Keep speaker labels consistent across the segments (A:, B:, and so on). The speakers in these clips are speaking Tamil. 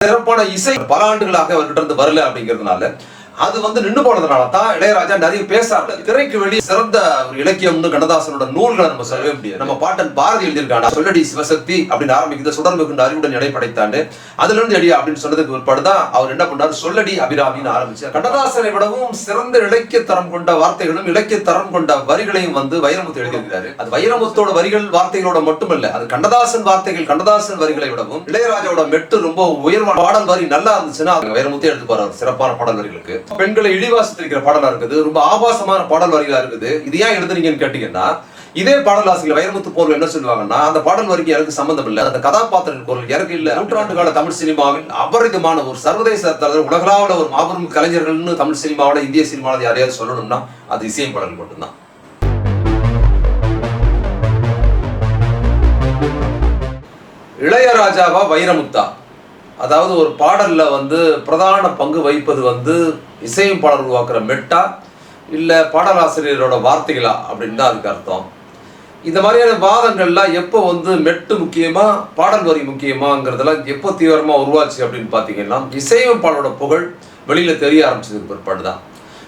A: சிறப்பான இசை பல ஆண்டுகளாக அவர்கிட்ட இருந்து வரல அப்படிங்கிறதுனால அது வந்து நின்று போனதுனால தான் இளையராஜா நிறைய பேசாரு திரைக்கு வெளியே சிறந்த ஒரு இலக்கியம்னு கண்ணதாசனோட நூல்களை நம்ம சொல்லவே முடியாது. நம்ம பாட்டன் பாரதி எழுதியிருக்காங்க சொல்லடி சிவசக்தி அப்படின்னு ஆரம்பிக்கிறது சுடர்மை அறிவுடன் எடை படைத்தாண்டு அதுல இருந்து எடி அப்படின்னு சொன்னதுக்கு பிற்பாடு தான் அவர் என்ன பண்ணாரு? சொல்லடி அபிராமின்னு ஆரம்பிச்சார். கண்ணதாசனை விடவும் சிறந்த இலக்கிய தரம் கொண்ட வார்த்தைகளும் இலக்கிய தரம் கொண்ட வரிகளையும் வந்து வைரமுத்து எழுதியிருக்கிறாரு. அது வைரமுத்தோட வரிகள் வார்த்தைகளோட மட்டுமல்ல அது கண்ணதாசன் வார்த்தைகள் கண்ணதாசன் வரிகளை விடவும் இளையராஜாவோட மெட்டு ரொம்ப உயர்வான பாடல் வரி நல்லா இருந்துச்சுன்னா அது வைரமுத்தே எடுத்து போறாரு. சிறப்பான பாடல் வரிகளுக்கு. பெண்களை இழிவாசித்திருக்கிற பாடலா இருக்குது. ரொம்ப ஆபாசமான பாடல் வரிகளா இருக்குது. இது ஏன் எழுதுறீங்கன்னு கேட்டீங்கன்னா இதே பாடல் ஆசிரியர் வைரமுத்து போர்வை என்ன சொல்லுவாங்கன்னா அந்த பாடல் வரிக்கு எனக்கு சம்பந்தம் இல்லை. அந்த கதாபாத்திரத்தின் குரல் எனக்கு இல்ல. நூற்றாண்டு கால தமிழ் சினிமாவில் அபரிதமான ஒரு சர்வதேச தரத்தில் உலகளாவில ஒரு மாபெரும் கலைஞர்கள்னு தமிழ் சினிமாவோட இந்திய சினிமாவில் யாரையாவது சொல்லணும்னா அது இசையும் பாடல் மட்டும்தான். இளையராஜாவா வைரமுத்தா? அதாவது ஒரு பாடலில் வந்து பிரதான பங்கு வகிப்பது வந்து இசையும் பாடல் உருவாக்குற மெட்டா இல்லை பாடலாசிரியரோட வார்த்தைகளா அப்படின்னு தான் அதுக்கு அர்த்தம். இந்த மாதிரியான வாதங்கள்லாம் எப்போ வந்து மெட்டு முக்கியமாக பாடல் வரி முக்கியமாங்கிறதெல்லாம் எப்போ தீவிரமாக உருவாச்சு அப்படின்னு பார்த்தீங்கன்னா இசையமைப்பாளரோட புகழ் வெளியில் தெரிய ஆரம்பிச்சதுக்கு பிற்பாடு தான்.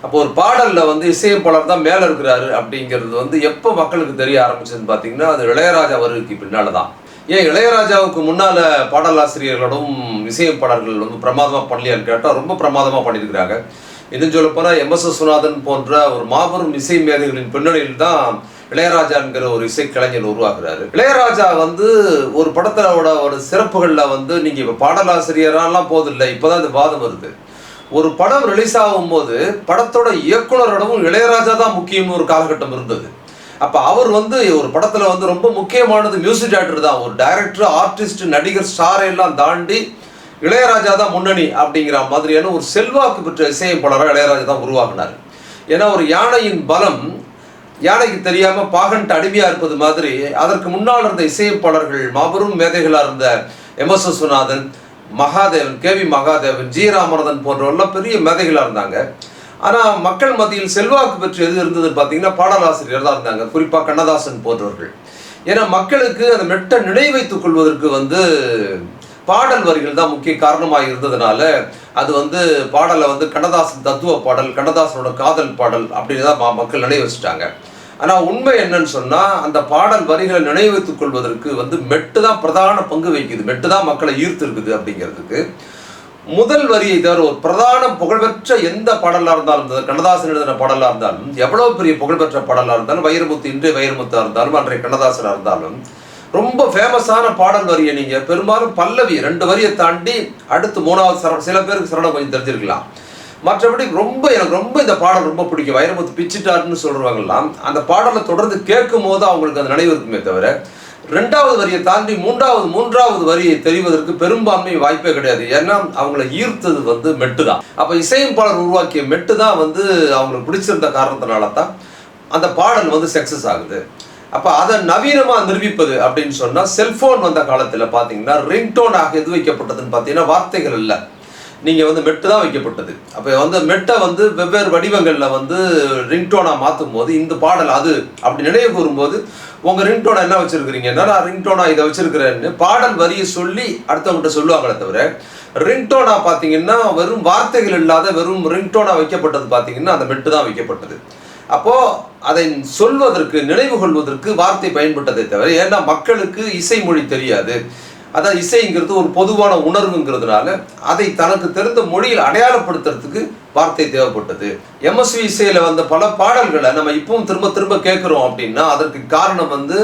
A: அப்போ ஒரு பாடலில் வந்து இசையமைப்பாளர் தான் மேலே இருக்கிறாரு அப்படிங்கிறது வந்து எப்போ மக்களுக்கு தெரிய ஆரம்பிச்சதுன்னு பார்த்தீங்கன்னா அது இளையராஜா வருகைக்கு பின்னால் தான் ஏன் இளையராஜாவுக்கு முன்னால பாடலாசிரியர்களும் இசையமைப்பாளர்கள் வந்து பிரமாதமாக பண்ணலையான்னு கேட்டால் ரொம்ப பிரமாதமாக பண்ணியிருக்கிறாங்க. இன்னும் சொல்ல போனால் எம் எஸ் விஸ்வநாதன் போன்ற ஒரு மாபெரும் இசை மேதைகளின் பின்னணியில் தான் இளையராஜாங்கிற ஒரு இசை கலைஞர் உருவாக்குறாரு இளையராஜா வந்து ஒரு படத்தோட ஒரு சிறப்புகளில் வந்து நீங்கள் இப்போ பாடலாசிரியரெல்லாம் போதில்லை இப்போதான் இந்த வாதம் வருது. ஒரு படம் ரிலீஸ் ஆகும்போது படத்தோட இயக்குனரோடவும் இளையராஜா தான் முக்கியம்னு ஒரு காலகட்டம் இருந்தது. அப்போ அவர் வந்து ஒரு படத்தில் வந்து ரொம்ப முக்கியமானது மியூசிக் டேரக்டர் தான். ஒரு டைரக்டர் ஆர்டிஸ்ட் நடிகர் ஸ்டாரை எல்லாம் தாண்டி இளையராஜா தான் முன்னணி அப்படிங்கிற மாதிரியான ஒரு செல்வாக்கு பெற்ற இசையமைப்பாளராக இளையராஜா தான் உருவாக்குனார். ஏன்னா ஒரு யானையின் பலம் யானைக்கு தெரியாமல் பாகன்ட்டு அடிமையாக இருப்பது மாதிரி அதற்கு முன்னால் இருந்த இசையமைப்பாளர்கள் மாபெரும் மேதைகளாக இருந்த M S Viswanathan Mahadevan K V Mahadevan G Ramanathan போன்றவரெல்லாம் பெரிய மேதைகளாக இருந்தாங்க. ஆனா மக்கள் மத்தியில் செல்வாக்கு பெற்று எது இருந்ததுன்னு பார்த்தீங்கன்னா பாடலாசிரியர் தான் இருந்தாங்க. குறிப்பா கண்ணதாசன் போன்றவர்கள். ஏன்னா மக்களுக்கு அந்த மெட்ட நினைவைத்துக் கொள்வதற்கு வந்து பாடல் வரிகள் தான் முக்கிய காரணமாக இருந்ததுனால அது வந்து பாடலை வந்து கண்ணதாசன் தத்துவ பாடல் கண்ணதாசனோட காதல் பாடல் அப்படின்னு தான் மக்கள் நினைவு வச்சுட்டாங்க. ஆனால் உண்மை என்னன்னு சொன்னால் அந்த பாடல் வரிகளை நினைவைத்துக் கொள்வதற்கு வந்து மெட்டு தான் பிரதான பங்கு வகிக்குது. மெட்டு தான் மக்களை ஈர்த்து இருக்குது அப்படிங்கிறதுக்கு. முதல் வரியை தவிர ஒரு பிரதான புகழ்பெற்ற எந்த பாடலாக இருந்தாலும் இந்த கண்ணதாசன் எழுதின பாடலாக இருந்தாலும் எவ்வளோ பெரிய புகழ்பெற்ற பாடலாக இருந்தாலும் வைரமுத்து இன்றைய வைரமுத்தாக இருந்தாலும் அன்றைய கண்ணதாசனாக இருந்தாலும் ரொம்ப ஃபேமஸான பாடல் வரியை நீங்கள் பெரும்பாலும் பல்லவி ரெண்டு வரியை தாண்டி அடுத்து மூணாவது சரணம் சில பேருக்கு சரணம் கொஞ்சம் தெரிஞ்சிருக்கலாம். மற்றபடி ரொம்ப எனக்கு ரொம்ப இந்த பாடல் ரொம்ப பிடிக்கும். வைரமுத்து பிச்சிட்டாருன்னு சொல்கிறவங்கலாம் அந்த பாடலை தொடர்ந்து கேட்கும் போது அவங்களுக்கு அந்த நினைவு இருக்குமே தவிர ரெண்டாவது வரியை தாண்டி மூன்றாவது மூன்றாவது வரியை தெரிவதற்கு பெரும்பான்மை வாய்ப்பே கிடையாது. ஏன்னா அவங்களை ஈர்த்தது வந்து மெட்டு தான் அப்போ இசையமைப்பாளர் உருவாக்கிய மெட்டு தான் வந்து அவங்களுக்கு பிடிச்சிருந்த காரணத்தினால தான் அந்த பாடல் வந்து சக்ஸஸ் ஆகுது. அப்போ அதை நவீனமாக நிரூபிப்பது அப்படின்னு சொன்னால் செல்ஃபோன் வந்த காலத்தில் பார்த்தீங்கன்னா ரிங்டோனாக எது வைக்கப்பட்டதுன்னு பார்த்தீங்கன்னா வார்த்தைகள் இல்லை. நீங்கள் வந்து மெட்டு தான் வைக்கப்பட்டது. அப்போ வந்து மெட்டை வந்து வெவ்வேறு வடிவங்களில் வந்து ரிங்டோனாக மாற்றும் போது இந்த பாடல் அது அப்படி நினைவு கூறும்போது உங்கள் ரிங்டோனை என்ன வச்சிருக்கிறீங்கன்னா நான் ரிங்டோனா இதை வச்சுருக்கிறேன்னு பாடல் வரியை சொல்லி அடுத்தவங்ககிட்ட சொல்லுவாங்களே தவிர ரிங்டோனா பார்த்தீங்கன்னா வெறும் வார்த்தைகள் இல்லாத வெறும் ரிங்டோனா வைக்கப்பட்டது பார்த்தீங்கன்னா அந்த மெட்டு தான் வைக்கப்பட்டது. அப்போது அதை சொல்வதற்கு நினைவு கொள்வதற்கு வார்த்தை பயன்பட்டதை தவிர ஏன்னா மக்களுக்கு இசை மொழி தெரியாது. அதான் இசைங்கிறது ஒரு பொதுவான உணர்வுங்கிறதுனால அதை தனக்கு தெரிந்த மொழியில் அடையாளப்படுத்துறதுக்கு வார்த்தை தேவைப்பட்டது. எம்எஸ்வி இசையில் வந்த பல பாடல்களை நம்ம இப்பவும் திரும்ப திரும்ப கேட்குறோம் அப்படின்னா அதற்கு காரணம் வந்து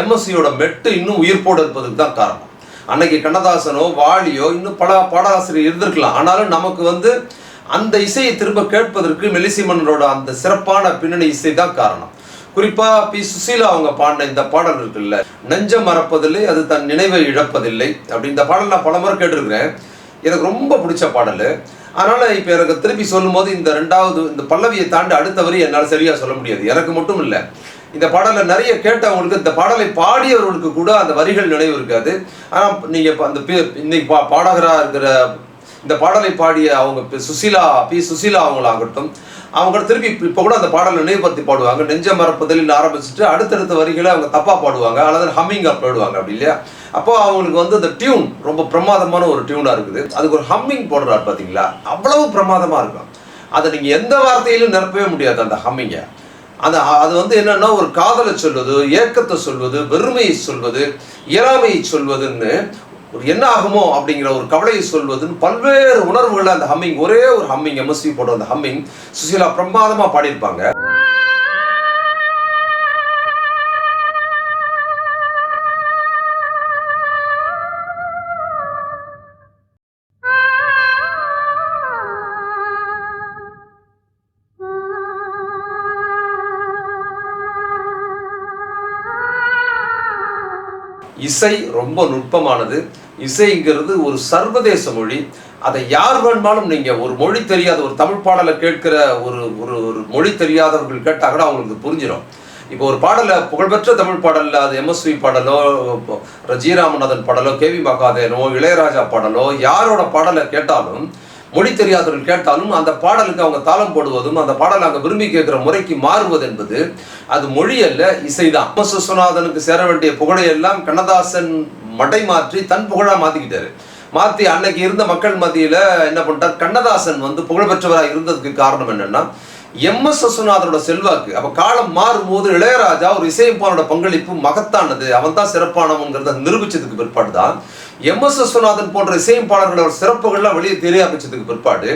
A: எம்எஸ்சியோட மெட்டு இன்னும் உயிர்ப்போடு இருப்பதுக்கு தான் காரணம். அன்னைக்கு கண்ணதாசனோ வாலியோ இன்னும் பல பாடலாசிரியர் இருந்திருக்கலாம். ஆனாலும் நமக்கு வந்து அந்த இசையை திரும்ப கேட்பதற்கு மெலிசிமன்னரோட அந்த சிறப்பான பின்னணி இசை தான் காரணம். குறிப்பா பி. சுசீலா அவங்க பாடின இந்த பாடல் இருக்குல்ல நெஞ்சம் மறப்பதில்லை அது தன் நினைவை இழப்பதில்லை அப்படி இந்த பாடல் நான் பல முறை கேட்டிருக்கிறேன். எனக்கு ரொம்ப பிடிச்ச பாடல். அதனால இப்போ எனக்கு திருப்பி சொல்லும்போது இந்த ரெண்டாவது இந்த பல்லவியை தாண்டி அடுத்த வரி என்னால் சரியாக சொல்ல முடியாது. எனக்கு மட்டும் இல்லை. இந்த பாடலை நிறைய கேட்டவங்களுக்கு இந்த பாடலை பாடியவர்களுக்கு கூட அந்த வரிகள் நினைவு இருக்காது. ஆனால் நீங்கள் இப்போ அந்த இன்னைக்கு பா பாடகராக இருக்கிற இந்த பாடலை பாடிய அவங்க பி- சுசீலா பி. சுசீலா அவங்களாகட்டும் அவங்க திருப்பி இப்போ கூட அந்த பாடலை நினைவுபடுத்தி பாடுவாங்க. நெஞ்ச மரப்புதலில் ஆரம்பிச்சுட்டு அடுத்தடுத்த வரிகளை அவங்க தப்பா பாடுவாங்க. அல்லது ஹம்மிங்காக பாடுவாங்க அப்படி இல்லையா? அப்போ அவங்களுக்கு வந்து அந்த டியூன் ரொம்ப பிரமாதமான ஒரு டியூனாக இருக்குது. அதுக்கு ஒரு ஹம்மிங் போடுறாரு பார்த்தீங்களா அவ்வளவு பிரமாதமாக இருக்கும். அதை நீங்கள் எந்த வார்த்தையிலும் நிரப்பவே முடியாது அந்த ஹம்மிங்கை. அந்த அது வந்து என்னன்னா ஒரு காதலை சொல்வது ஏக்கத்தை சொல்வது வெறுமையை சொல்வது இயலாமையை சொல்வதுன்னு ஒரு என்ன ஆகுமோ அப்படிங்கிற ஒரு கவலையை சொல்வதுன்னு பல்வேறு உணர்வுகளை அந்த ஹம்மிங் ஒரே ஒரு ஹம்மிங் எம்எஸ்வி போட்ட அந்த ஹம்மிங் சுசீலா பிரமாதமாக பாடியிருப்பாங்க. இசை ரொம்ப நுட்பமானது. இசைங்கிறது ஒரு சர்வதேச மொழி. அதை யார் வேணுமாலும் நீங்கள் ஒரு மொழி தெரியாத ஒரு தமிழ் பாடலை கேட்கிற ஒரு ஒரு ஒரு மொழி தெரியாதவர்கள் கேட்டால் கூட அவங்களுக்கு புரிஞ்சிடும் இப்போ ஒரு பாடலை புகழ்பெற்ற தமிழ் பாடலில் அது எம்எஸ்வி பாடலோ ஜி ராமநாதன் பாடலோ கேவி மகாதேனோ இளையராஜா பாடலோ யாரோட பாடலை கேட்டாலும் மொழி தெரியாதவர்கள் கேட்டாலும் அந்த பாடலுக்கு அவங்க தாளம் போடுவதும் அந்த பாடலை அங்கே விரும்பி கேட்குற முறைக்கு மாறுவது என்பது அது மொழி அல்ல இசைதான். விஸ்வநாதனுக்கு சேர வேண்டிய புகழை எல்லாம் கண்ணதாசன் மடை மாற்றி தன் புகழா மாத்திக்கிட்டாரு. மாற்றி அன்னைக்கு இருந்த மக்கள் மத்தியில் என்ன பண்ணிட்டார்? கண்ணதாசன் வந்து புகழ்பெற்றவராக இருந்ததுக்கு காரணம் என்னன்னா எம் எஸ் விஸ்வநாதனோட செல்வாக்கு. அப்ப காலம் மாறும்போது இளையராஜா ஒரு இசையமைப்பாளரோட பங்களிப்பு மகத்தானது. அவன் தான் சிறப்பானவங்கிறத நிரூபிச்சதுக்கு பிற்பாடு தான் எம் எஸ் விஸ்வநாதன் போன்ற இசையமைப்பாளர்களோட சிறப்புகள்லாம் வெளியே தெரிய ஆரம்பிச்சதுக்கு பிற்பாடு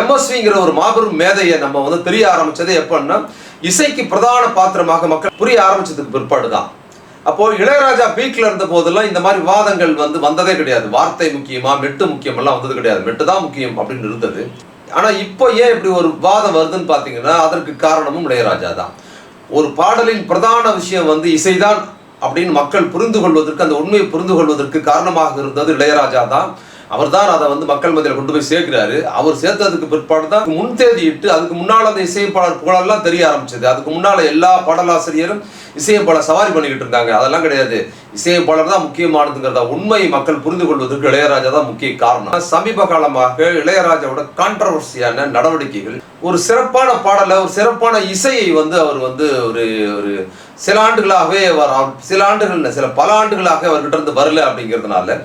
A: எம்எஸ்விங்கிற ஒரு மாபெரும் மேதையை நம்ம வந்து தெரிய ஆரம்பிச்சது எப்பன்னா இசைக்கு பிரதான பாத்திரமாக மக்கள் புரிய ஆரம்பிச்சதுக்கு பிற்பாடு தான் அப்போ இளையராஜா பீக்ல இருந்த போதெல்லாம் இந்த மாதிரி வாதங்கள் வந்து வந்ததே கிடையாது. வார்த்தை முக்கியமா மெட்டு முக்கியம் எல்லாம் வந்தது கிடையாது. மெட்டு தான் முக்கியம் அப்படின்னு இருந்தது. ஆனா இப்போ ஏன் இப்படி ஒரு வாதம் வருதுன்னு பாத்தீங்கன்னா அதற்கு காரணமும் இளையராஜா தான். ஒரு பாடலின் பிரதான விஷயம் வந்து இசைதான். அப்படின்னு மக்கள் புரிந்து கொள்வதற்கு அந்த உண்மையை புரிந்து கொள்வதற்கு காரணமாக இருந்தது இளையராஜா தான். அவர் தான் அதை வந்து மக்கள் மத்தியில் கொண்டு போய் சேர்க்கிறாரு. அவர் சேர்த்ததுக்கு பிற்பாடு தான் இட்டு அதுக்கு முன்னால் அந்த இசையப்பாளர் புகழெல்லாம் தெரிய ஆரம்பிச்சது. அதுக்கு முன்னால் எல்லா பாடலாசிரியரும் இசையப்பாளர் சவாரி பண்ணிக்கிட்டு இருந்தாங்க. அதெல்லாம் கிடையாது. இசையப்பாளர் தான் முக்கியமானதுங்கிறத உண்மையை மக்கள் புரிந்து கொள்வதற்கு இளையராஜா தான் முக்கிய காரணம். சமீப காலமாக இளையராஜாவோட கான்ட்ரவர்சியான நடவடிக்கைகள் ஒரு சிறப்பான பாடலை ஒரு சிறப்பான இசையை வந்து அவர் வந்து ஒரு ஒரு சில ஆண்டுகளாகவே சில ஆண்டுகள் சில பல ஆண்டுகளாக அவர்கிட்ட இருந்து வரல அப்படிங்கிறதுனால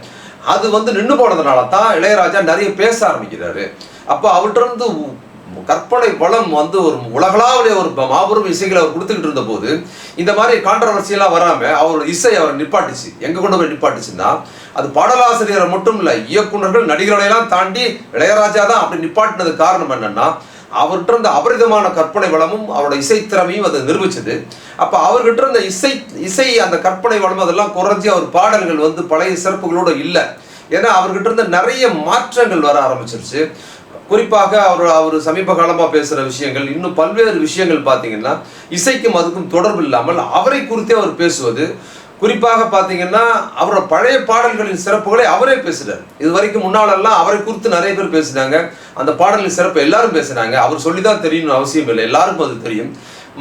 A: அது வந்து நின்று போனதுனால தான் இளையராஜா நிறைய பேச ஆரம்பிக்கிறாரு. அப்போ அவர்கிட்ட இருந்து கற்பனை வளம் வந்து ஒரு உலகளாவிலே ஒரு மாபெரும் இசைகளை அவர் கொடுத்துக்கிட்டு இருந்த போது இந்த மாதிரி கான்ட்ரவர்சியெல்லாம் வராம அவரோட இசை அவர் நிப்பாட்டுச்சு. எங்க கொண்டு போய் நிப்பாட்டுச்சுன்னா அது பாடலாசிரியரை மட்டும் இல்லை இயக்குனர்கள் நடிகர்களையெல்லாம் தாண்டி இளையராஜா தான் அப்படி நிப்பாட்டினது காரணம் என்னன்னா அவர்கிட்ட இருந்த அபரிதமான கற்பனை வளமும் அவரோட இசை திறமையும் அதை நிரூபிச்சது. அப்போ அவர்கிட்ட இருந்த இசை இசை அந்த கற்பனை வளம் அதெல்லாம் குறைஞ்சி அவர் பாடல்கள் வந்து பழைய சிறப்புகளோடு இல்லை. ஏன்னா அவர்கிட்ட இருந்த நிறைய மாற்றங்கள் வர ஆரம்பிச்சிருச்சு. குறிப்பாக அவர் அவர் சமீப காலமாக பேசுகிற விஷயங்கள் இன்னும் பல்வேறு விஷயங்கள் பார்த்தீங்கன்னா இசைக்கும் அதுக்கும் தொடர்பு இல்லாமல் அவரை குறித்தே அவர் பேசுவது குறிப்பாக பார்த்தீங்கன்னா அவரோட பழைய பாடல்களின் சிறப்புகளை அவரே பேசினார். இது வரைக்கும் முன்னாலெல்லாம் அவரை குறித்து நிறைய பேர் பேசினாங்க. அந்த பாடலின் சிறப்பு எல்லாரும் பேசினாங்க. அவர் சொல்லிதான் தெரியணும்னு அவசியம் இல்லை. எல்லாருக்கும் அது தெரியும்.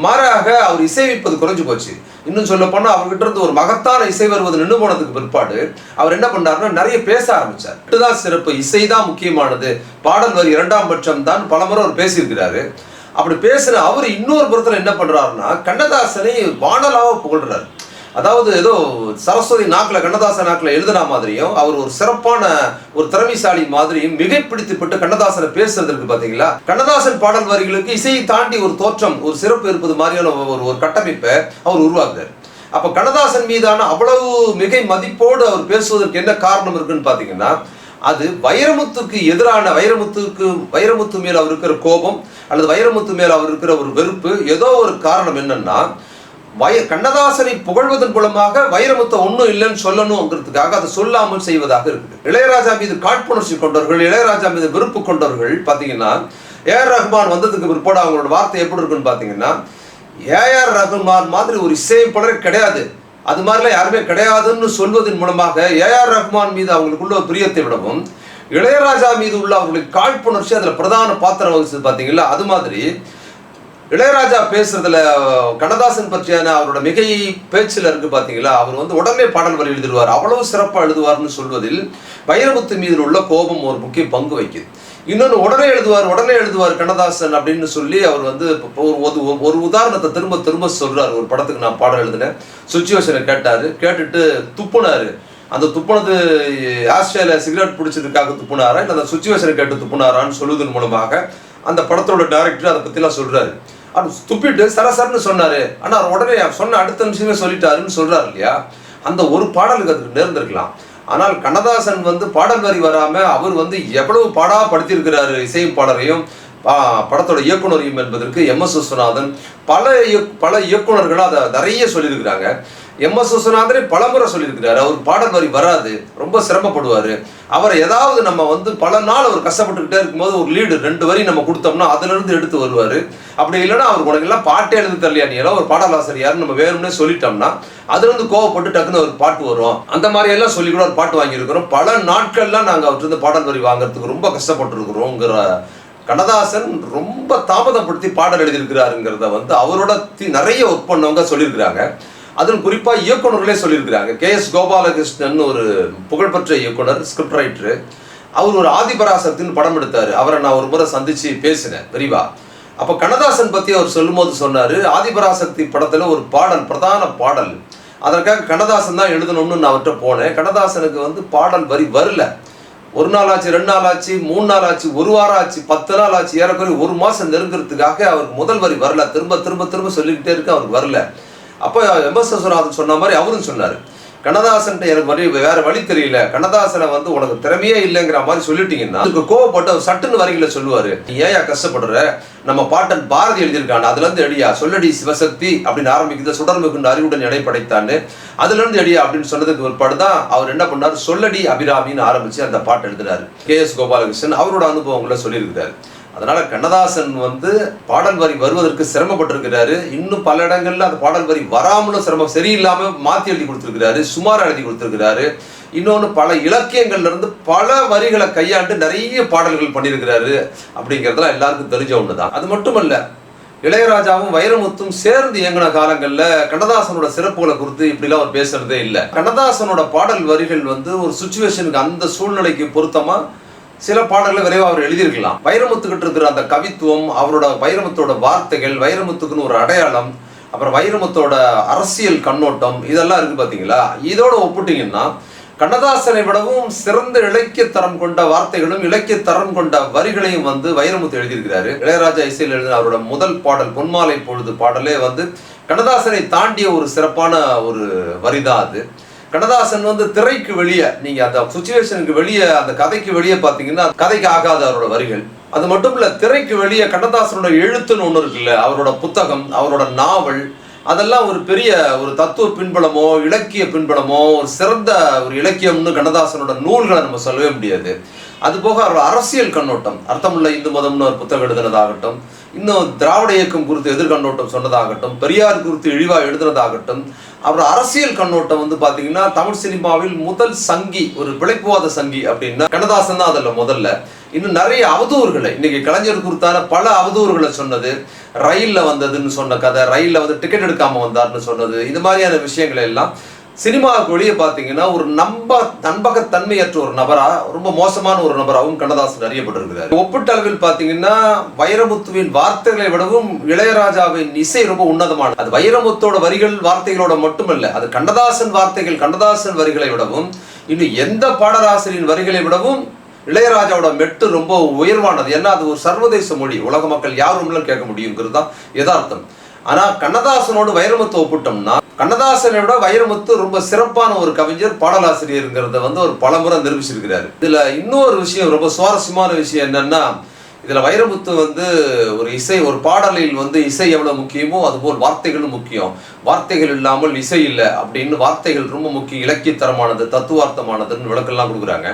A: மாறாக அவர் இசைவிப்பது குறைஞ்சு போச்சு. இன்னும் சொல்ல போனால் அவர்கிட்ட இருந்து ஒரு மகத்தான இசை வருவது நின்று போனதுக்கு பிற்பாடு அவர் என்ன பண்ணாருன்னா நிறைய பேச ஆரம்பிச்சார். இதுதான் சிறப்பு. இசை தான் முக்கியமானது. பாடல் வரி இரண்டாம் பட்சம் தான் பலமுறை அவர் பேசியிருக்கிறாரு. அப்படி பேசுகிற அவர் இன்னொரு புறத்தில் என்ன பண்ணுறாருன்னா கண்ணதாசனை வானலாக புகழ்றாரு. அதாவது ஏதோ சரஸ்வதி நாக்கில் கண்ணதாசன் நாக்கில் எழுதுன மாதிரியும் அவர் ஒரு சிறப்பான ஒரு திறமைசாலி மாதிரியும் மிகைப்பிடித்துப்பட்டு கண்ணதாசனை பேசுறதுக்கு பார்த்தீங்களா கண்ணதாசன் பாடல் வரிகளுக்கு இசையை தாண்டி ஒரு தோற்றம் ஒரு சிறப்பு இருப்பது மாதிரியான ஒரு ஒரு கட்டமைப்பை அவர் உருவாக்குறார். அப்போ கண்ணதாசன் மீதான அவ்வளவு மிகை மதிப்போடு அவர் பேசுவதற்கு என்ன காரணம் இருக்குன்னு பார்த்தீங்கன்னா அது வைரமுத்துக்கு எதிரான வைரமுத்துக்கு வைரமுத்து மேல் அவர் இருக்கிற கோபம் அல்லது வைரமுத்து மேல் அவர் இருக்கிற ஒரு வெறுப்பு ஏதோ ஒரு காரணம் என்னன்னா வய கண்ணதாசனை புகழ்வதன் மூலமாக வைரமுத்த ஒன்றும் இல்லைன்னு சொல்லணுங்கிறதுக்காக அதை சொல்லாமல் செய்வதாக இருக்குது. இளையராஜா மீது காட்புணர்ச்சி கொண்டவர்கள் இளையராஜா மீது விருப்பு கொண்டவர்கள் பார்த்தீங்கன்னா ஏஆர் ரஹ்மான் வந்ததுக்கு பிற்பாடு அவங்களோட வார்த்தை எப்படி இருக்குன்னு பார்த்தீங்கன்னா ஏஆர் ரஹ்மான் மாதிரி ஒரு இசையமைப்பாளரே கிடையாது. அது மாதிரிலாம் யாருமே கிடையாதுன்னு சொல்வதன் மூலமாக ஏஆர் ரஹ்மான் மீது அவங்களுக்குள்ள ஒரு பிரியத்தை விடவும் இளையராஜா மீது உள்ள அவர்களுக்கு காழ்ப்புணர்ச்சி அதில் பிரதான பாத்திரம் வகிச்சது பார்த்தீங்களா அது மாதிரி இளையராஜா பேசுறதுல கண்ணதாசன் பற்றியான அவரோட மிகை பேச்சில் இருக்கு பார்த்தீங்களா அவர் வந்து உடனே பாடல் வரி எழுதிடுவார். அவ்வளவு சிறப்பாக எழுதுவார்னு சொல்வதில் வைரமுத்து மீது உள்ள கோபம் ஒரு முக்கிய பங்கு வகிக்குது. இன்னொன்று உடனே எழுதுவார் உடனே எழுதுவார் கண்ணதாசன் அப்படின்னு சொல்லி அவர் வந்து இப்போ ஒரு ஒரு- உதாரணத்தை திரும்ப திரும்ப சொல்றார். ஒரு படத்துக்கு நான் பாடல் எழுதினேன். சுச்சுவேஷனை கேட்டார். கேட்டுட்டு துப்புனாரு. அந்த துப்புனது ஆஸ்திரேலியா சிகரெட் பிடிச்சதுக்காக துப்புனாரா? இல்லை அந்த சுச்சுவேஷனை கேட்டு துப்புனாரான்னு சொல்லுவதன் மூலமாக அந்த படத்தோட டைரக்டர் அதை பற்றிலாம் சொல்கிறாரு அவர் துப்பிட்டு சரசரன்னு சொன்னாரு. ஆனால் அவர் உடனே சொன்ன அடுத்த நிமிஷமே சொல்லிட்டாருன்னு சொல்றாரு இல்லையா? அந்த ஒரு பாடலுக்கு அதுக்கு நேர்ந்திருக்கலாம் ஆனால் கண்ணதாசன் வந்து பாடல் வரி வராம அவர் வந்து எவ்வளவு பாடா படுத்தியிருக்கிறாரு இசையும் பாடலையும் படத்தோட இயக்குனரையும் என்பதற்கு எம் எஸ் விஸ்வநாதன் பல இயக்- பல இயக்குனர்கள் அதை நிறைய சொல்லியிருக்கிறாங்க. எம் எஸ் விஸ்வநாதனே பலமுறை சொல்லியிருக்கிறாரு. அவர் பாடல் வரி வராது ரொம்ப சிரமப்படுவார். அவரை ஏதாவது நம்ம வந்து பல நாள் அவர் கஷ்டப்பட்டுக்கிட்டே இருக்கும்போது ஒரு லீடு ரெண்டு வரி நம்ம கொடுத்தோம்னா அதுலேருந்து எடுத்து வருவார். அப்படி இல்லைன்னா அவர் உனக்கு எல்லாம் பாட்டே எழுதி தரலையா நீ? எல்லாம் ஒரு பாடலாசிரியர் நம்ம வேணும்னே சொல்லிட்டோம்னா அதுலேருந்து கோவப்பட்டு டக்குன்னு ஒரு பாட்டு வரும். அந்த மாதிரி எல்லாம் சொல்லி கூட ஒரு பாட்டு வாங்கியிருக்கிறோம். பல நாட்கள்லாம் நாங்கள் அவர்கிட்ட பாடல் வரி வாங்குறதுக்கு ரொம்ப கஷ்டப்பட்டுருக்குறோங்கிற கண்ணதாசன் ரொம்ப தாமதப்படுத்தி பாடல் எழுதியிருக்கிறாருங்கிறத வந்து அவரோட தி- நிறைய ஒர்க் பண்ணவங்க சொல்லியிருக்கிறாங்க. அதுவும் குறிப்பாக இயக்குனர்களே சொல்லியிருக்கிறாங்க. கே எஸ் கோபாலகிருஷ்ணன் ஒரு புகழ்பெற்ற இயக்குனர் ஸ்கிரிப்ட் ரைட்டரு அவர் ஒரு ஆதிபராசக்தின்னு படம் எடுத்தார். அவரை நான் ஒரு முறை சந்தித்து பேசினேன். விரிவா. அப்போ கண்ணதாசன் பற்றி அவர் சொல்லும்போது சொன்னார் ஆதிபராசக்தி படத்தில் ஒரு பாடல் பிரதான பாடல். அதற்காக கண்ணதாசன் தான் எழுதணும்னு நான் அவர்கிட்ட போனேன். கண்ணதாசனுக்கு வந்து பாடல் வரி வரல. ஒரு நாள் ஆச்சு ரெண்டு நாள் ஆச்சு மூணு நாள் ஆச்சு ஒரு வாரம் ஆச்சு பத்து நாள் ஆச்சு ஏறக்குறைய ஒரு மாதம் நெருங்கிறதுக்காக அவருக்கு முதல் வரி வரல. திரும்ப திரும்ப திரும்ப சொல்லிக்கிட்டே இருக்கு அவருக்கு வரல. அப்போ எம் விஸ்வநாதன் சொன்ன மாதிரி அவரும் சொன்னார். கண்ணதாசன்ட்ட எனக்கு வழி வேற வழி தெரியல. கண்ணதாசனை வந்து உனக்கு திறமையே இல்லைங்கிற மாதிரி சொல்லிட்டீங்கன்னா அதுக்கு கோவப்பட்டு அவர் சட்டுன்னு வரையில சொல்லுவாரு. ஏயா கஷ்டப்படுற? நம்ம பாட்டன் பாரதி எழுதியிருக்கான் அதுல இருந்து எடியா சொல்லடி சிவசக்தி அப்படின்னு ஆரம்பிக்குது. சுடர்மை அறிவுடன் எடை படைத்தான்னு. அதுல இருந்து எடியா அப்படின்னு சொன்னதுக்கு பிற்பாடு தான் அவர் என்ன பண்ணாரு? சொல்லடி அபிராமின்னு ஆரம்பிச்சு அந்த பாட்டு எழுதினாரு கே எஸ் கோபாலகிருஷ்ணன் அவரோட அனுபவங்களை சொல்லியிருக்கிறாரு. அதனால் கண்ணதாசன் வந்து பாடல் வரி வருவதற்கு சிரமப்பட்டிருக்கிறாரு. இன்னும் பல இடங்களில் அந்த பாடல் வரி வராமலும் சிரமம் சரியில்லாமல் மாற்றி எழுதி கொடுத்துருக்கிறாரு சுமார் எழுதி கொடுத்துருக்கிறாரு. இன்னொன்று பல இலக்கியங்கள்லேருந்து பல வரிகளை கையாண்டு நிறைய பாடல்கள் பண்ணியிருக்கிறாரு அப்படிங்கிறதுலாம் எல்லாருக்கும் தெரிஞ்ச ஒன்று தான் அது மட்டுமல்ல இளையராஜாவும் வைரமுத்தும் சேர்ந்து இயங்கின காலங்களில் கண்ணதாசனோட சிறப்புகளை குறித்து இப்படிலாம் அவர் பேசுறதே இல்லை. கண்ணதாசனோட பாடல் வரிகள் வந்து ஒரு சுச்சுவேஷனுக்கு அந்த சூழ்நிலைக்கு பொருத்தமாக சில பாடல்களை விரைவாக அவர் எழுதியிருக்கலாம். வைரமுத்துக்கிட்ட இருக்கிற அந்த கவித்துவம் அவரோட வைரமுத்தோட வார்த்தைகள் வைரமுத்துக்குன்னு ஒரு அடையாளம் அப்புறம் வைரமுத்தோட அரசியல் கண்ணோட்டம் இதெல்லாம் இருக்கு பாத்தீங்களா? இதோட ஒப்பிட்டீங்கன்னா கண்ணதாசனை விடவும் சிறந்த இலக்கிய தரம் கொண்ட வார்த்தைகளும் இலக்கிய தரம் கொண்ட வரிகளையும் வந்து வைரமுத்து எழுதியிருக்கிறாரு. இளையராஜா இசையில் எழுதின அவரோட முதல் பாடல் பொன்மாலை பொழுது பாடலே வந்து கண்ணதாசனை தாண்டிய ஒரு சிறப்பான ஒரு வரிதான் அது. கண்ணதாசன் வந்து திரைக்கு வெளியே நீங்க அந்த சுச்சுவேஷனுக்கு வெளியே அந்த கதைக்கு வெளியே பாத்தீங்கன்னா கதைக்கு ஆகாத அவரோட வரிகள். அது மட்டும் இல்ல திரைக்கு வெளியே கண்ணதாசனோட எழுத்துன்னு ஒண்ணு இருக்குல்ல அவரோட புத்தகம் அவரோட நாவல் அதெல்லாம் ஒரு பெரிய ஒரு தத்துவ பின்பலமோ இலக்கிய பின்பலமோ ஒரு சிறந்த ஒரு இலக்கியம்னு கண்ணதாசனோட நூல்களை நம்ம சொல்லவே முடியாது. அது போக அவரோட அரசியல் கண்ணோட்டம் அர்த்தமுள்ள இந்து மதம்னு ஒரு புத்தகம் எழுதுனதாகட்டும் இன்னும் திராவிட இயக்கம் குறித்து எதிர்கண்ணோட்டம் சொன்னதாகட்டும் பெரியார் குறித்து இழிவாக எழுதுனதாகட்டும் அப்புறம் அரசியல் கண்ணோட்டம் வந்து பார்த்தீங்கன்னா தமிழ் சினிமாவில் முதல் சங்கி ஒரு பிழைப்புவாத சங்கி அப்படின்னா கண்ணதாசன் தான் அதில் முதல்ல. இன்னும் நிறைய அவதூறுகளை இன்னைக்கு கலைஞர் குறித்தான பல அவதூறுகளை சொன்னது ரயிலில் வந்ததுன்னு சொன்ன கதை ரயிலில் வந்து டிக்கெட் எடுக்காமல் வந்தார்னு சொன்னது இது மாதிரியான விஷயங்களை எல்லாம் சினிமாவுக்கு வெளியே பார்த்தீங்கன்னா ஒரு நம்ப நம்பகத்தன்மையற்ற ஒரு நபரா ரொம்ப மோசமான ஒரு நபராகவும் கண்ணதாசன் அறியப்பட்டிருக்கிறார். ஒப்பிட்ட அளவில் பார்த்தீங்கன்னா வைரமுத்துவின் வார்த்தைகளை விடவும் இளையராஜாவின் இசை ரொம்ப உன்னதமானது. அது வைரமுத்தோட வரிகள் வார்த்தைகளோட மட்டுமல்ல அது கண்ணதாசன் வார்த்தைகள் கண்ணதாசன் வரிகளை விடவும் இன்னும் எந்த பாடலாசிரியரின் வரிகளை விடவும் இளையராஜாவோட மெட்டு ரொம்ப உயர்வானது. ஏன்னா அது ஒரு சர்வதேச மொழி. உலக மக்கள் யாரும் கேட்க முடியுங்கிறது தான் யதார்த்தம். ஆனால் கண்ணதாசனோடு வைரமுத்து ஒப்பிட்டோம்னா கண்ணதாசனை விட வைரமுத்து ரொம்ப சிறப்பான ஒரு கவிஞர் பாடலாசிரியருங்கிறத வந்து ஒரு பலமுறை நிரூபிச்சிருக்கிறார். இதில் இன்னொரு விஷயம் ரொம்ப சுவாரஸ்யமான விஷயம் என்னன்னா இதில் வைரமுத்து வந்து ஒரு இசை ஒரு பாடலில் வந்து இசை எவ்வளோ முக்கியமோ அதுபோல் வார்த்தைகளும் முக்கியம். வார்த்தைகள் இல்லாமல் இசை இல்லை அப்படின்னு வார்த்தைகள் ரொம்ப முக்கியம். இலக்கியத்தரமானது தத்துவார்த்தமானதுன்னு விளக்கெல்லாம் கொடுக்குறாங்க.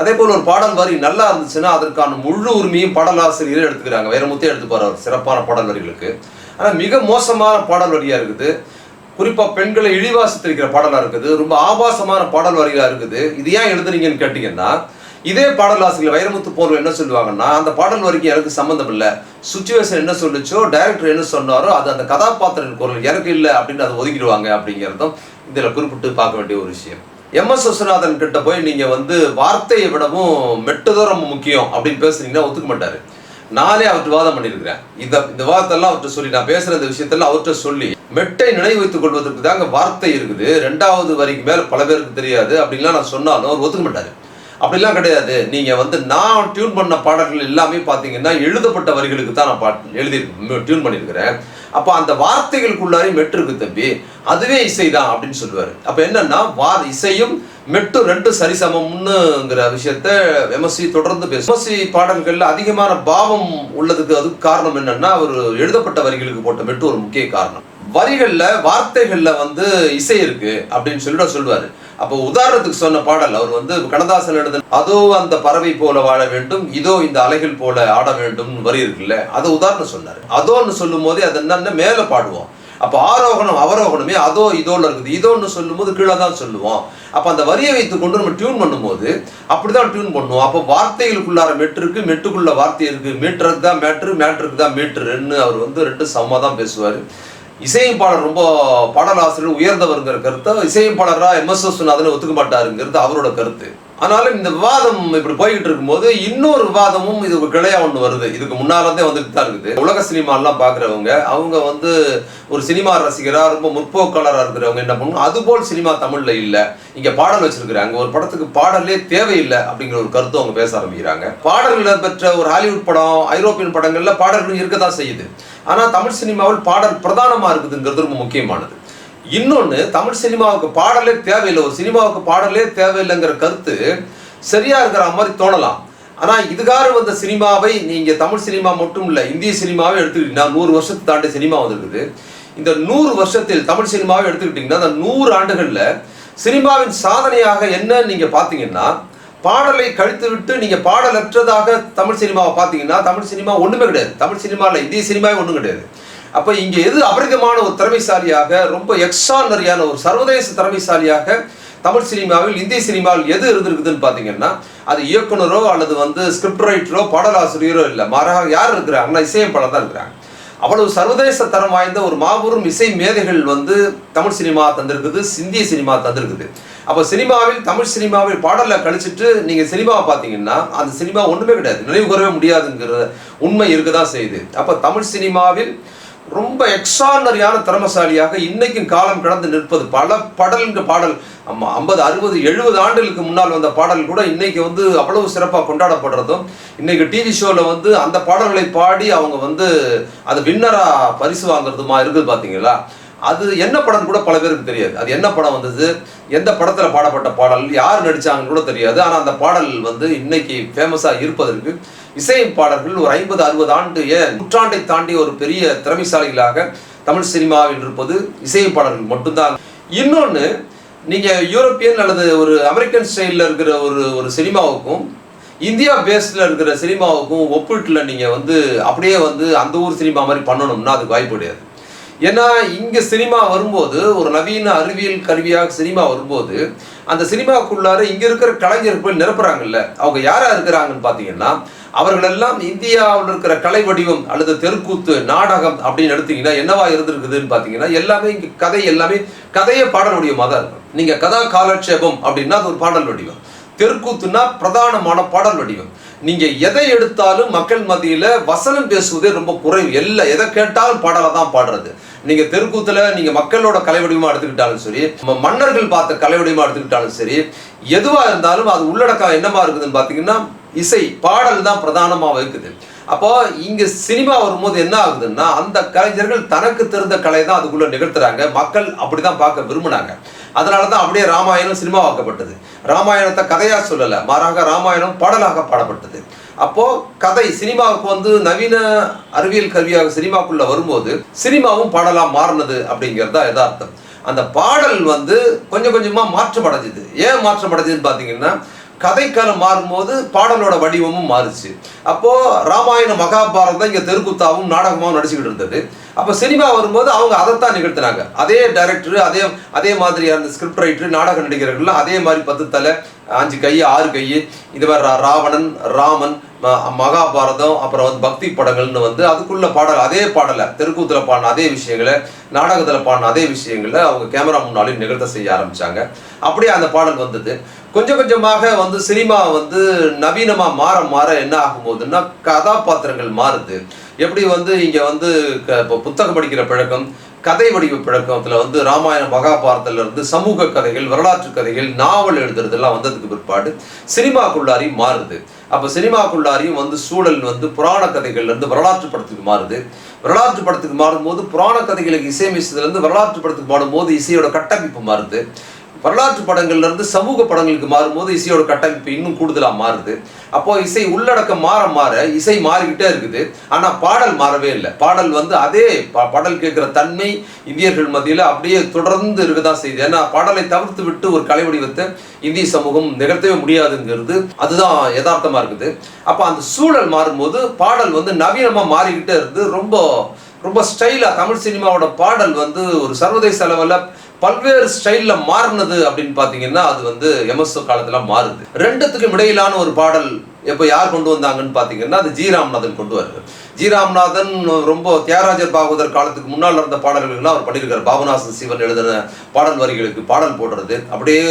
A: அதே போல் ஒரு பாடல் வரி நல்லா இருந்துச்சுன்னா அதற்கான முழு உரிமையும் பாடலாசிரியரே எடுத்துக்கிறாங்க. வைரமுத்தே எடுத்துப்பார் அவர் சிறப்பான பாடல் வரிகளுக்கு. ஆனால் மிக மோசமான பாடல் வரியாக இருக்குது. குறிப்பாக பெண்களை இழிவாசித்திருக்கிற பாடலாக இருக்குது. ரொம்ப ஆபாசமான பாடல் வரிகளா இருக்குது. இது ஏன் எழுதுறீங்கன்னு கேட்டிங்கன்னா இதே பாடலாசிரியர் வைரமுத்து போர்வ என்ன சொல்லுவாங்கன்னா அந்த பாடல் வரைக்கும் எனக்கு சம்மந்தம் இல்லை. சுச்சுவேஷன் என்ன சொல்லுச்சோ டைரக்டர் என்ன சொன்னாரோ அது அந்த கதாபாத்திரன் குரல் எனக்கு இல்லை அப்படின்னு அதை ஒதுக்கிடுவாங்க அப்படிங்கிறதும் இதில் குறிப்பிட்டு பார்க்க வேண்டிய ஒரு விஷயம். எம் எஸ் விஸ்வநாதன் கிட்ட போய் நீங்கள் வந்து வார்த்தையை விடவும் மெட்டுதான் ரொம்ப முக்கியம் அப்படின்னு பேசுனீங்கன்னா ஒத்துக்க மாட்டாரு. நானே அவர்கிட்ட வாதம் பண்ணியிருக்கிறேன் இந்த இந்த வாதத்தெல்லாம் அவர்கிட்ட சொல்லி நான் பேசுற இந்த விஷயத்தெல்லாம் அவர்கிட்ட சொல்லி மெட்டை நினைவு வைத்துக் கொள்வதற்கு தாங்க வார்த்தை இருக்குது. ரெண்டாவது வரிக்கு மேல பல பேருக்கு தெரியாது. அப்படின்லாம் நான் சொன்னாலும் அவர் ஒத்துக்க மாட்டாரு. அப்படிலாம் கிடையாது. நீங்கள் வந்து நான் டியூன் பண்ண பாடல்கள் எல்லாமே பார்த்தீங்கன்னா எழுதப்பட்ட வரிகளுக்கு தான் நான் பாட் எழுதி டியூன் பண்ணியிருக்கிறேன். அப்போ அந்த வார்த்தைகளுக்குள்ளாரையும் மெட்டு இருக்கு தம்பி. அதுவே இசை தான் அப்படின்னு சொல்லுவார். அப்போ என்னன்னா வா இசையும் மெட்டு ரெண்டு சரிசமம்னுங்கிற விஷயத்த எம்எஸ்சி தொடர்ந்து பேசும் எம்எஸ்சி பாடல்கள்ல அதிகமான பாவம் உள்ளதுக்கு அதுக்கு காரணம் என்னன்னா அவர் எழுதப்பட்ட வரிகளுக்கு போட்ட மெட்டு ஒரு முக்கிய காரணம். வரிகள்ல வார்த்தைகள்ல வந்து இசை இருக்கு அப்படின்னு சொல்லிட்டு சொல்லுவாரு. அப்போ உதாரணத்துக்கு சொன்ன பாடல் அவர் வந்து கண்ணதாசன் எழுத அதோ அந்த பறவை போல வாழ வேண்டும் இதோ இந்த அலைகள் போல ஆட வேண்டும் வரி இருக்குல்ல அதை உதாரணம் சொன்னார். அதோன்னு சொல்லும் போதே அது என்னன்னு மேல பாடுவோம். அப்போ ஆரோகணம் அவரோகணமே அதோ இதோல இருக்குது. இதோன்னு சொல்லும்போது கீழே தான் சொல்லுவோம். அப்போ அந்த வரியை வைத்துக்கொண்டு நம்ம டியூன் பண்ணும்போது அப்படி தான் டியூன் பண்ணுவோம். அப்போ வார்த்தைகளுக்குள்ளார மெட்டு இருக்கு மெட்டுக்குள்ள வார்த்தை இருக்கு. மீட்டருக்கு தான் மேட்ரு மேட்ருக்கு தான் மீட்டருன்னு அவர் வந்து ரெண்டு சமமாக தான் பேசுவார். இசையமைப்பாளர் ரொம்ப பாடலாசிரியர் உயர்ந்தவருங்கிற கருத்தை இசையமைப்பாளரா எம்எஸ்எஸ் எஸ் ஒத்துக்க மாட்டாருங்கிறது அவரோட கருத்து. ஆனாலும் இந்த விவாதம் இப்படி போய்கிட்டு இருக்கும்போது இன்னொரு விவாதமும் இது ஒரு கிளையா ஒன்று வருது. இதுக்கு முன்னாலே வந்துட்டு தான் இருக்குது. உலக சினிமாலாம் பார்க்குறவங்க அவங்க வந்து ஒரு சினிமா ரசிகராக ரொம்ப முற்போக்காளராக இருக்கிறவங்க என்ன பண்ணணும்? அதுபோல் சினிமா தமிழில் இல்லை. இங்கே பாடல் வச்சிருக்கிறாங்க. ஒரு படத்துக்கு பாடலே தேவையில்லை அப்படிங்கிற ஒரு கருத்து அவங்க பேச ஆரம்பிக்கிறாங்க. பாடல்கள் பெற்ற ஒரு ஹாலிவுட் படம் ஐரோப்பியன் படங்களில் பாடல்கள் இருக்க தான் செய்யுது. ஆனால் தமிழ் சினிமாவில் பாடல் பிரதானமாக இருக்குதுங்கிறது ரொம்ப முக்கியமானது. இன்னொன்று தமிழ் சினிமாவுக்கு பாடலே தேவையில்லை. ஒரு சினிமாவுக்கு பாடலே தேவையில்லைங்கிற கருத்து சரியா இருக்கிற மாதிரி தோணலாம். ஆனால் இதுகார வந்த சினிமாவை நீங்கள் தமிழ் சினிமா மட்டும் இல்லை இந்திய சினிமாவை எடுத்துக்கிட்டீங்கன்னா நூறு வருஷத்தை தாண்டி சினிமா வந்திருக்குது. இந்த நூறு வருஷத்தில் தமிழ் சினிமாவை எடுத்துக்கிட்டீங்கன்னா அந்த நூறு ஆண்டுகளில் சினிமாவின் சாதனையாக என்ன நீங்கள் பார்த்தீங்கன்னா பாடலை கழித்து விட்டு நீங்கள் பாடலற்றதாக தமிழ் சினிமாவை பார்த்தீங்கன்னா தமிழ் சினிமா ஒன்றுமே கிடையாது. தமிழ் சினிமாவில் இந்திய சினிமாவே ஒன்றும் கிடையாது. அப்ப இங்க எது அபரிதமான ஒரு திறமைசாலியாக ரொம்ப எக்ஸ்ட்ரானரியான ஒரு சர்வதேச திறமைசாலியாக தமிழ் சினிமாவில் இந்திய சினிமாவில் எது இருந்திருக்குதுன்னு பார்த்தீங்கன்னா அது இயக்குனரோ அல்லது வந்து ஸ்கிரிப்ட் ரைட்டரோ பாடலாசிரியரோ இல்லை. மாறாக யார் இருக்கிறாங்கன்னா இசையமைப்பாளர் தான் இருக்கிறாங்க. அவ்வளவு சர்வதேச தரம் வாய்ந்த ஒரு மாபெரும் இசை மேதைகள் வந்து தமிழ் சினிமா தந்திருக்குது இந்திய சினிமா தந்திருக்குது. அப்போ சினிமாவில் தமிழ் சினிமாவில் பாடலை கழிச்சிட்டு நீங்கள் சினிமாவை பார்த்தீங்கன்னா அந்த சினிமா ஒன்றுமே கிடையாது. நினைவு கூறவே முடியாதுங்கிற உண்மை இருக்க தான் செய்யுது. அப்போ தமிழ் சினிமாவில் ரொம்ப எக்ஸ்ட்ரானரியான திறமசாலியாக இன்னைக்கும் காலம் கடந்து நிற்பது. பல பாடல்ங்க பாடல். அம்மா ஐம்பது அறுபது எழுபது ஆண்டுகளுக்கு முன்னால் வந்த பாடல் கூட இன்னைக்கு வந்து அவ்வளவு சிறப்பாக கொண்டாடப்படுறதும் இன்னைக்கு டிவி ஷோவில் வந்து அந்த பாடல்களை பாடி அவங்க வந்து அது வின்னராக பரிசு வாங்குறதுமா இருக்குது பார்த்தீங்களா அது என்ன படம் கூட பல பேருக்கு தெரியாது. அது என்ன படம் வந்தது? எந்த படத்தில் பாடப்பட்ட பாடல்? யார் நடித்தாங்கன்னு கூட தெரியாது. ஆனால் அந்த பாடல் வந்து இன்னைக்கு ஃபேமஸாக இருப்பதற்கு இசையமைப்பாளர்கள் ஒரு ஐம்பது அறுபது ஆண்டு நூற்றாண்டை தாண்டி ஒரு பெரிய திறமைசாலிகளாக தமிழ் சினிமாவில் இருப்பது இசையமைப்பாளர்கள் மட்டும்தான். இன்னொன்று நீங்கள் யூரோப்பியன் அல்லது ஒரு அமெரிக்கன் ஸ்டைலில் இருக்கிற ஒரு ஒரு சினிமாவுக்கும் இந்தியா பேஸ்டில் இருக்கிற சினிமாவுக்கும் ஒப்பீட்டில் நீங்கள் வந்து அப்படியே வந்து அந்த ஊர் சினிமா மாதிரி பண்ணணும்னா அதுக்கு வாய்ப்பு கிடையாது. ஏன்னா இங்கே சினிமா வரும்போது ஒரு நவீன அறிவியல் கருவியாக சினிமா வரும்போது அந்த சினிமாவுக்குள்ளார இங்கே இருக்கிற கலைஞர்கள் போய் நிரப்புறாங்கல்ல. அவங்க யாராக இருக்கிறாங்கன்னு பார்த்தீங்கன்னா அவர்களெல்லாம் இந்தியாவில் இருக்கிற கலை வடிவம் அல்லது தெருக்கூத்து நாடகம் அப்படின்னு எடுத்தீங்கன்னா என்னவா இருந்திருக்குதுன்னு பார்த்தீங்கன்னா எல்லாமே இங்கே கதை எல்லாமே கதையை பாடல் வடிவமாக தான் இருக்கும். நீங்கள் கதா காலட்சேபம் அப்படின்னா அது ஒரு பாடல் வடிவம். தெருக்கூத்துனா பிரதானமான பாடல் வடிவம். நீங்க எதை எடுத்தாலும் மக்கள் மத்தியில வசனம் பேசுவதே ரொம்ப குறைவு. எல்லா எதை கேட்டாலும் பாடலை தான் பாடுறது. நீங்க தெருக்கூத்துல நீங்க மக்களோட கலை வடிவமா எடுத்துக்கிட்டாலும் சரி நம்ம மன்னர்கள் பார்த்த கலை வடிவமா எடுத்துக்கிட்டாலும் சரி எதுவா இருந்தாலும் அது உள்ளடக்கம் என்னமா இருக்குதுன்னு பாத்தீங்கன்னா இசை பாடல் தான் பிரதானமா இருக்குது அப்போ இங்க சினிமா வரும்போது என்ன ஆகுதுன்னா அந்த கலைஞர்கள் தனக்கு தெரிந்த கலை தான் அதுக்குள்ள நிகழ்த்துறாங்க. மக்கள் அப்படிதான் பார்க்க விரும்புனாங்க. அதனால தான் அப்படியே ராமாயணம் சினிமாவாக்கப்பட்டது. ராமாயணத்தை கதையா சொல்லல. மாறாக ராமாயணம் பாடலாக பாடப்பட்டது. அப்போ கதை சினிமாவுக்கு வந்து நவீன அறிவியல் கருவியாக சினிமாக்குள்ள வரும்போது சினிமாவும் பாடலா மாறினது அப்படிங்கிறது தான் யதார்த்தம். அந்த பாடல் வந்து கொஞ்சம் கொஞ்சமா மாற்றம் அடைஞ்சிது ஏன் மாற்றம் அடைஞ்சதுன்னு பார்த்தீங்கன்னா கதைக்காலம் மாறும்போது பாடலோட வடிவமும் மாறுச்சு. அப்போது ராமாயண மகாபாரதம் இங்கே தெருக்குத்தாவும் நாடகமாகவும் நடிச்சுக்கிட்டு இருந்தது. அப்போ சினிமா வரும்போது அவங்க அதைத்தான் நிகழ்த்தினாங்க. அதே டைரக்டர் அதே அதே மாதிரியான ஸ்கிரிப்ட் ரைட்டர் நாடக நடிகர்கள்லாம் அதே மாதிரி பத்து தலை அஞ்சு கை ஆறு கை இது மாதிரி ரா- ராவணன் ராமன் மகாபாரதம் அப்புறம் வந்து பக்தி படங்கள்னு வந்து அதுக்குள்ள பாடல் அதே பாடலை தெருக்கூத்தில் பாடின அதே விஷயங்களை நாடகத்தில் பாடின அதே விஷயங்களை அவங்க கேமரா முன்னாலே நிகழ்த்த செய்ய ஆரம்பித்தாங்க அப்படியே அந்த பாடல் வந்தது. கொஞ்சம் கொஞ்சமாக வந்து சினிமா வந்து நவீனமாக மாற மாற என்ன ஆகும்போதுன்னா கதாபாத்திரங்கள் மாறுது. எப்படி வந்து இங்கே வந்து இப்போ புத்தகம் படிக்கிற பழக்கம் கதை வடிவ பழக்கத்தில் வந்து ராமாயணம் மகாபாரதத்துல இருந்து சமூக கதைகள் வரலாற்று கதைகள் நாவல் எழுதுறதெல்லாம் வந்ததுக்கு பிற்பாடு சினிமாக்குள்ளாரையும் மாறுது. அப்போ சினிமாக்குள்ளாரையும் வந்து சூழல் வந்து புராண கதைகள்லேருந்து வரலாற்று படத்துக்கு மாறுது. வரலாற்று படத்துக்கு மாறும்போது புராண கதைகளுக்கு இசையமைச்சதுலேருந்து வரலாற்று படத்துக்கு மாறும்போது இசையோட கட்டமைப்பு மாறுது. வரலாற்று படங்கள்லேருந்து சமூக படங்களுக்கு மாறும்போது இசையோட கட்டமைப்பு இன்னும் கூடுதலாக மாறுது. அப்போது இசை உள்ளடக்கம் மாற மாற இசை மாறிக்கிட்டே இருக்குது. ஆனால் பாடல் மாறவே இல்லை. பாடல் வந்து அதே பா- பாடல் கேட்குற தன்மை இந்தியர்கள் மத்தியில் அப்படியே தொடர்ந்து இருக்கதான் செய்யுது. ஏன்னா பாடலை தவிர்த்து விட்டு ஒரு கலை வடிவத்தை இந்திய சமூகம் நிகழ்த்தவே முடியாதுங்கிறது அதுதான் யதார்த்தமாக இருக்குது. அப்போ அந்த சூழல் மாறும்போது பாடல் வந்து நவீனமாக மாறிக்கிட்டே இருந்து ரொம்ப ரொம்ப ஸ்டைலாக தமிழ் சினிமாவோட பாடல் வந்து ஒரு சர்வதேச அளவில் பல்வேறு ஸ்டைல்ல மாறினது அப்படின்னு பாத்தீங்கன்னா அது வந்து எம்எஸ்ஓ காலத்துல மாறுது. ரெண்டுத்துக்கும் இடையிலான ஒரு பாடல் எப்போ யார் கொண்டு வந்தாங்கன்னு பார்த்தீங்கன்னா அது ஜி ராமநாதன் கொண்டு வருது. ஜி ராம்நாதன் ரொம்ப தியாகராஜர் பாகவதர் காலத்துக்கு முன்னால் இருந்த பாடல்கள்லாம் அவர் பண்ணியிருக்காரு. பாபநாசன் சிவன் எழுதின பாடல் வரிகளுக்கு பாடல் போடுறது. அப்படியே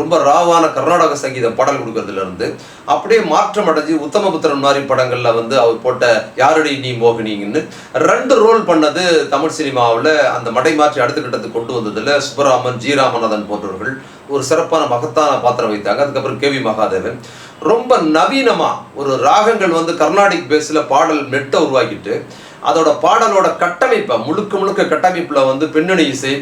A: ரொம்ப ராவான கர்நாடக சங்கீத பாடல் கொடுக்கறதுல இருந்து அப்படியே மாற்றம் அடைஞ்சு உத்தமபுத்திரன் மாதிரி படங்களில் வந்து அவர் போட்ட யாரடி நீ மோகினிங்கன்னு ரெண்டு ரோல் பண்ணது தமிழ் சினிமாவில் அந்த மடை மாற்றி அடுத்த கட்டத்துக்கு கொண்டு வந்ததுல சுப்பராமன் ஜி ராமநாதன் போன்றவர்கள் ஒரு சிறப்பான மகத்தான பாத்திரம் வைத்தாங்க. அதுக்கப்புறம் கேவி மகாதேவன். ரொம்ப நவீனமாக ஒரு ராகங்கள் வந்து கர்நாடிக் பேஸ்ல பாடல் மெட்டை உருவாக்கிட்டு அதோட பாடலோட கட்டமைப்பை முழுக்க முழுக்க கட்டமைப்பில் வந்து பின்னணி இசை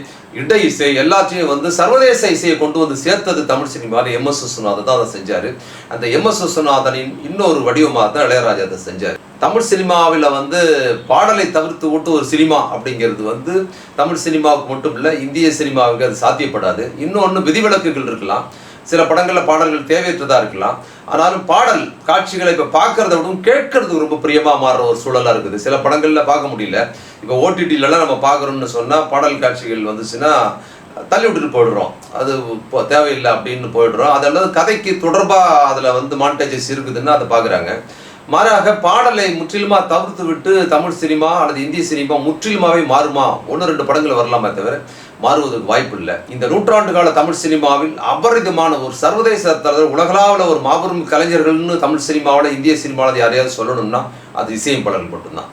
A: இடை இசை எல்லாத்தையும் வந்து சர்வதேச இசையை கொண்டு வந்து சேர்த்தது தமிழ் சினிமாவில் எம் எஸ் விஸ்வநாதன் தான் அதை செஞ்சாரு. அந்த எம் எஸ் விஸ்வநாதனின் இன்னொரு வடிவமாக தான் இளையராஜா அதை செஞ்சார். தமிழ் சினிமாவில் வந்து பாடலை தவிர்த்து விட்டு ஒரு சினிமா அப்படிங்கிறது வந்து தமிழ் சினிமாவுக்கு மட்டும் இல்லை இந்திய சினிமாவுக்கு அது சாத்தியப்படாது. இன்னொன்று விதிவிலக்குகள் இருக்கலாம். சில படங்களில் பாடல்கள் தேவையற்றதாக இருக்கலாம். ஆனாலும் பாடல் காட்சிகளை இப்போ பார்க்கறத விடவும் கேட்கறது ரொம்ப பிரியமாக மாறுற ஒரு சூழலாக இருக்குது. சில படங்களில் பார்க்க முடியல. இப்போ ஓடிடிலலாம் நம்ம பார்க்குறோம்னு சொன்னால் பாடல் காட்சிகள் வந்துச்சுன்னா தள்ளி விட்டுட்டு போயிடுறோம். அது இப்போ தேவையில்லை அப்படின்னு போயிடுறோம். அதல்லது கதைக்கு தொடர்பாக அதில் வந்து மானிட்டைசஸ் இருக்குதுன்னு அதை பார்க்குறாங்க மாறாக பாடலை முற்றிலுமா தவிர்த்து விட்டு தமிழ் சினிமா அல்லது இந்திய சினிமா முற்றிலுமாவே மாறுமா? ஒன்று ரெண்டு படங்கள் வரலாமே தவிர மாறுவதற்கு வாய்ப்பு இல்லை இந்த நூற்றாண்டு கால தமிழ் சினிமாவில் அபரிதமான ஒரு சர்வதேச தரத்தில் உலகளாவில் ஒரு மாபெரும் கலைஞர்கள்னு தமிழ் சினிமாவில் இந்திய சினிமாவில் யாரையாவது சொல்லணும்னா அது இசையமைப்பாளர்கள் மட்டும்தான்.